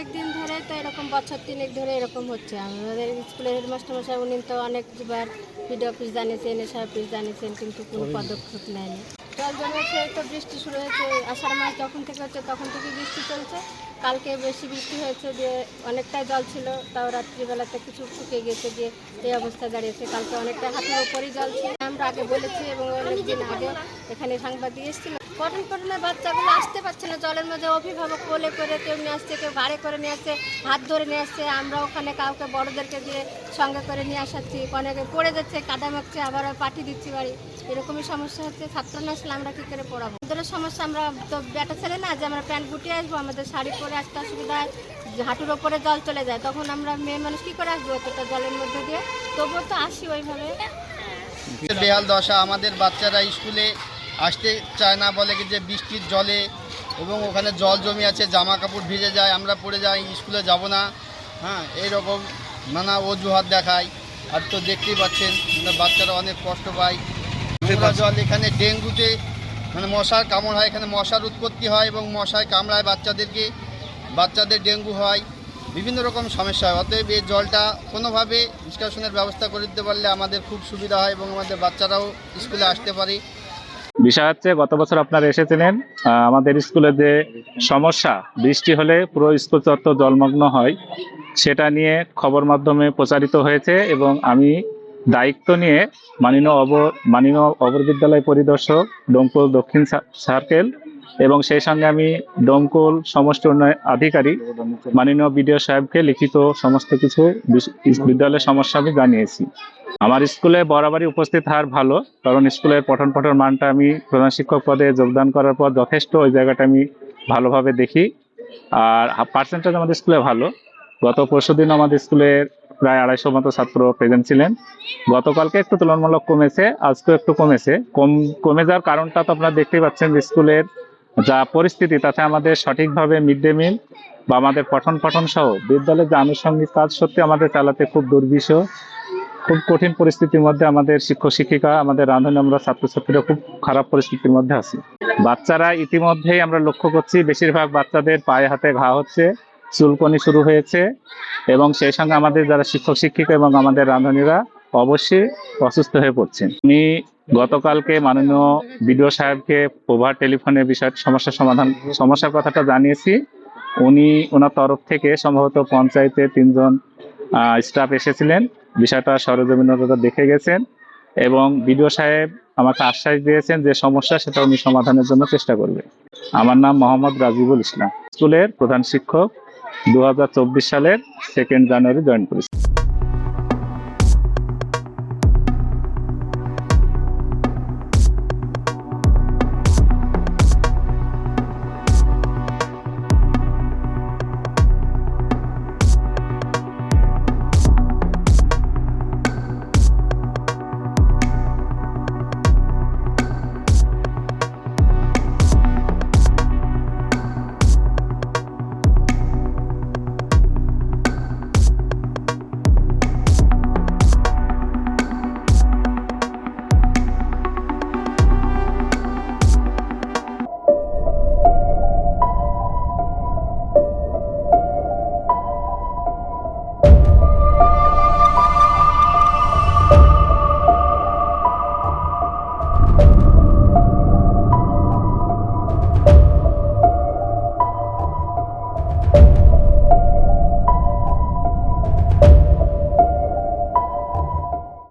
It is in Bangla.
অনেক দিন ধরে তো এরকম বছর তিনেক ধরে এরকম হচ্ছে। আমাদের স্কুলের হেডমাস্টার মশাই উনি তো অনেকবার বিডিও অফিস জানিয়েছেন এসআই অফিস জানিয়েছেন কিন্তু কোনো পদক্ষেপ নেয়নি। জল জমেছে তো বৃষ্টি শুরু হয়েছে আষাঢ় মাস যখন থেকে হচ্ছে তখন থেকে বৃষ্টি চলছে। কালকে বেশি বৃষ্টি হয়েছে যে অনেকটাই জল ছিল তাও রাত্রিবেলাতে কিছু শুকিয়ে গেছে যে এই অবস্থা দাঁড়িয়েছে। কালকে অনেকটা হাতের উপরই জল ছিল। আমরা আগে বলেছি এবং অনেকদিন আগে এখানে সাংবাদিক এসেছিল পঠন পঠনের বাচ্চাগুলো আসতে পারছে না। জলের মধ্যে অভিভাবক কোলে করে কেউ নিয়ে আসছে, কেউ গাড়ি করে নিয়ে আসছে, হাত ধরে নিয়ে আসছে। আমরা ওখানে কাউকে বড়দেরকে দিয়ে সঙ্গে করে নিয়ে আসাচ্ছি। অনেকে পড়ে যাচ্ছে, কাদা মাখছে, আবার পাঠিয়ে দিচ্ছি বাড়ি। এরকমই সমস্যা হচ্ছে। ছাত্র না আসলে আমরা কী করে পড়াবো? ওদের সমস্যা আমরা তো বেটা ছেলে না, যে আমরা প্যান্ট গুটিয়ে আসব, আমাদের শাড়ি পরে আসতে অসুবিধা হয়, হাঁটুর ওপরে জল চলে যায়। তখন আমরা মেয়ে মানুষ কী করে আসব এতটা জলের মধ্যে দিয়ে? তবুও তো আসি ওইভাবে। বেহাল দশা। আমাদের বাচ্চারা স্কুলে আসতে চায় না বলে কি যে বৃষ্টির জলে এবং ওখানে জল জমি আছে জামা কাপড় ভিজে যায় আমরা পড়ে যাই স্কুলে যাব না। হ্যাঁ এইরকম নানা অজুহাত দেখায়। আর তো দেখতেই পাচ্ছেন বাচ্চারা অনেক কষ্ট পায় নোংরা জল এখানে ডেঙ্গুতে মানে মশার কামড় হয় এখানে মশার উৎপত্তি হয় এবং মশায় কামড়ায় বাচ্চাদেরকে বাচ্চাদের ডেঙ্গু হয় বিভিন্ন রকম সমস্যা হয়। অতএব এই জলটা কোনোভাবে নিষ্কাশনের ব্যবস্থা করে দিতে পারলে আমাদের খুব সুবিধা হয় এবং আমাদের বাচ্চারাও স্কুলে আসতে পারে। বিষয় হচ্ছে, গত বছর আপনারা এসেছিলেন আমাদের স্কুলে যে সমস্যা, বৃষ্টি হলে পুরো স্কুল চত্বর জলমগ্ন হয়, সেটা নিয়ে খবর মাধ্যমে প্রচারিত হয়েছে এবং আমি দায়িত্ব নিয়ে মাননীয় অব, মাননীয় অবর বিদ্যালয় পরিদর্শক ডোমপুর দক্ষিণ সার্কেল এবং সেই সঙ্গে আমি ডোমকুল সমষ্টি উন্নয়ন আধিকারিক মাননীয় বিডিও সাহেবকে লিখিত সমস্ত কিছু বিদ্যালয়ের সমস্যা আমি জানিয়েছি। আমার স্কুলে বরাবরই উপস্থিত হার ভালো, কারণ স্কুলের পঠন পাঠন মানটা আমি প্রধান শিক্ষক পদে যোগদান করার পর যথেষ্ট ওই জায়গাটা আমি ভালোভাবে দেখি। আর পার্সেন্টেজ আমাদের স্কুলে ভালো। গত পরশু দিন আমাদের স্কুলের প্রায় আড়াইশো মতো ছাত্র প্রেজেন্ট ছিলেন। গতকালকে একটু তুলনামূলক কমেছে, আজকেও একটু কমেছে। কম কমে যাওয়ার কারণটা তো আপনারা দেখতেই পাচ্ছেন স্কুলের যা পরিস্থিতি, তাতে আমাদের সঠিকভাবে মিড ডে মিল বা আমাদের পঠন পাঠন সহ বিদ্যালয়ের যে আনুষঙ্গিক কাজ সত্যি আমাদের চালাতে খুব দুর্বিষহ খুব কঠিন পরিস্থিতির মধ্যে আমাদের শিক্ষক, শিক্ষিকা, আমাদের রাঁধুনি, আমরা ছাত্রছাত্রীরা খুব খারাপ পরিস্থিতির মধ্যে আছি। বাচ্চারা ইতিমধ্যেই আমরা লক্ষ্য করছি, বেশিরভাগ বাচ্চাদের পায়ে হাতে ঘা হচ্ছে, চুলকনি শুরু হয়েছে এবং সেই সঙ্গে আমাদের যারা শিক্ষক, শিক্ষিকা এবং আমাদের রাঁধুনিরা অবশ্যই অসুস্থ হয়ে পড়ছেন। আমি গতকালকে মাননীয় বিডিও সাহেবকে ওভার টেলিফোনে বিষয় সমস্যার সমাধান সমস্যার কথাটা জানিয়েছি। উনি ওনার তরফ থেকে সম্ভবত পঞ্চায়েতে তিনজন স্টাফ এসেছিলেন। বিষয়টা সরজমিনতা দেখে গেছেন এবং বিডিও সাহেব আমাকে আশ্বাস দিয়েছেন যে সমস্যা সেটা উনি সমাধানের জন্য চেষ্টা করবে। আমার নাম মোহাম্মদ রাজিবুল ইসলাম। স্কুলের প্রধান শিক্ষক দু হাজার চব্বিশ সালের সেকেন্ড জানুয়ারি জয়েন করেছি।